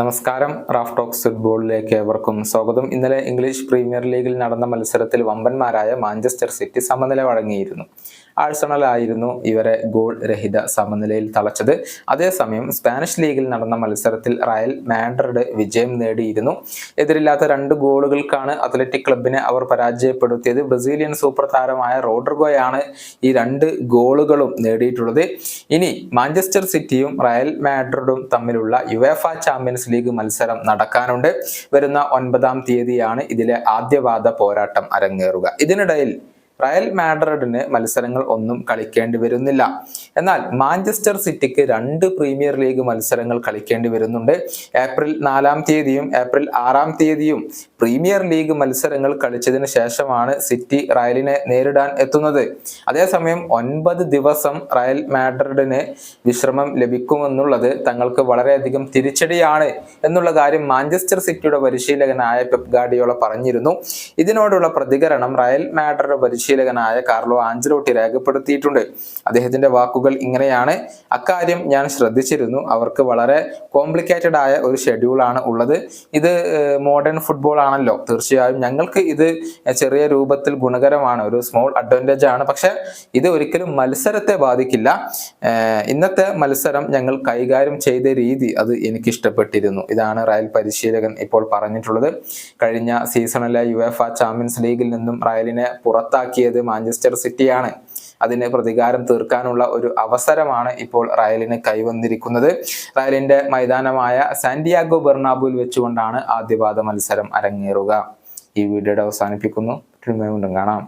നമസ്കാരം. Raf talks ഫുട്ബോളിലേക്ക് ഏവർക്കും സ്വാഗതം. ഇന്നലെ ഇംഗ്ലീഷ് പ്രീമിയർ ലീഗിൽ നടന്ന മത്സരത്തിൽ വമ്പന്മാരായ മാഞ്ചസ്റ്റർ സിറ്റി സമനില വഴങ്ങിയിരുന്നു. ആഴ്സണൽ ആയിരുന്നു ഇവരെ ഗോൾ രഹിത സമനിലയിൽ തളച്ചത്. അതേസമയം സ്പാനിഷ് ലീഗിൽ നടന്ന മത്സരത്തിൽ റയൽ മാഡ്രിഡ് വിജയം നേടിയിരുന്നു. എതിരില്ലാത്ത രണ്ട് ഗോളുകൾക്കാണ് അത്ലറ്റിക് ക്ലബിനെ അവർ പരാജയപ്പെടുത്തിയത്. ബ്രസീലിയൻ സൂപ്പർ താരമായ റോഡ്രിഗോയാണ് ഈ രണ്ട് ഗോളുകളും നേടിയിട്ടുള്ളത്. ഇനി മാഞ്ചസ്റ്റർ സിറ്റിയും റയൽ മാഡ്രിഡും തമ്മിലുള്ള യുവേഫ ചാമ്പ്യൻസ് ലീഗ് മത്സരം നടക്കാനുണ്ട്. വരുന്ന ഒൻപതാം തീയതിയാണ് ഇതിലെ ആദ്യപാദ പോരാട്ടം അരങ്ങേറുക. ഇതിനിടയിൽ റയൽ മാഡ്രിഡിന് മത്സരങ്ങൾ ഒന്നും കളിക്കേണ്ടി വരുന്നില്ല. എന്നാൽ മാഞ്ചസ്റ്റർ സിറ്റിക്ക് രണ്ട് പ്രീമിയർ ലീഗ് മത്സരങ്ങൾ കളിക്കേണ്ടി വരുന്നുണ്ട്. ഏപ്രിൽ നാലാം തീയതിയും ഏപ്രിൽ ആറാം തീയതിയും പ്രീമിയർ ലീഗ് മത്സരങ്ങൾ കളിച്ചതിന് ശേഷമാണ് സിറ്റി റയലിനെ നേരിടാൻ എത്തുന്നത്. അതേസമയം ഒൻപത് ദിവസം റയൽ മാഡ്രിഡിന് വിശ്രമം ലഭിക്കുമെന്നുള്ളത് തങ്ങൾക്ക് വളരെയധികം തിരിച്ചടിയാണ് എന്നുള്ള കാര്യം മാഞ്ചസ്റ്റർ സിറ്റിയുടെ പരിശീലകനായ പെപ് ഗാഡിയോള പറഞ്ഞിരുന്നു. ഇതിനോടുള്ള പ്രതികരണം റയൽ മാഡ്രിഡ് പരിശീലകനായ കാർലോ ആഞ്ചലോട്ടി രേഖപ്പെടുത്തിയിട്ടുണ്ട്. അദ്ദേഹത്തിന്റെ വാക്കുകൾ ഇങ്ങനെയാണ്. അക്കാര്യം ഞാൻ ശ്രദ്ധിച്ചിരുന്നു. അവർക്ക് വളരെ കോംപ്ലിക്കേറ്റഡ് ആയ ഒരു ഷെഡ്യൂൾ ആണ് ഉള്ളത്. ഇത് മോഡേൺ ഫുട്ബോൾ ആണല്ലോ. തീർച്ചയായും ഞങ്ങൾക്ക് ഇത് ചെറിയ രൂപത്തിൽ ഗുണകരമാണ്. ഒരു സ്മോൾ അഡ്വാന്റേജ് ആണ്. പക്ഷെ ഇത് ഒരിക്കലും മത്സരത്തെ ബാധിക്കില്ല. ഇന്നത്തെ മത്സരം ഞങ്ങൾ കൈകാര്യം ചെയ്ത രീതി അത് എനിക്ക് ഇഷ്ടപ്പെട്ടിരുന്നു ഇതാണ് റയൽ പരിശീലകൻ ഇപ്പോൾ പറഞ്ഞിട്ടുള്ളത്. കഴിഞ്ഞ സീസണിലെ യുവേഫ ചാമ്പ്യൻസ് ലീഗിൽ നിന്നും റയലിനെ പുറത്താക്കിയത് മാഞ്ചസ്റ്റർ സിറ്റിയാണ്. അതിന് പ്രതികാരം തീർക്കാനുള്ള ഒരു അവസരമാണ് ഇപ്പോൾ റയലിന് കൈവന്നിരിക്കുന്നത്. റയലിന്റെ മൈതാനമായ സാന്റിയാഗോ ബെർണാബുവിൽ വെച്ചുകൊണ്ടാണ് ആദ്യപാദ മത്സരം അരങ്ങേറുക. ഈ വീഡിയോയുടെ അവസാനിപ്പിക്കുന്നു. കാണാം.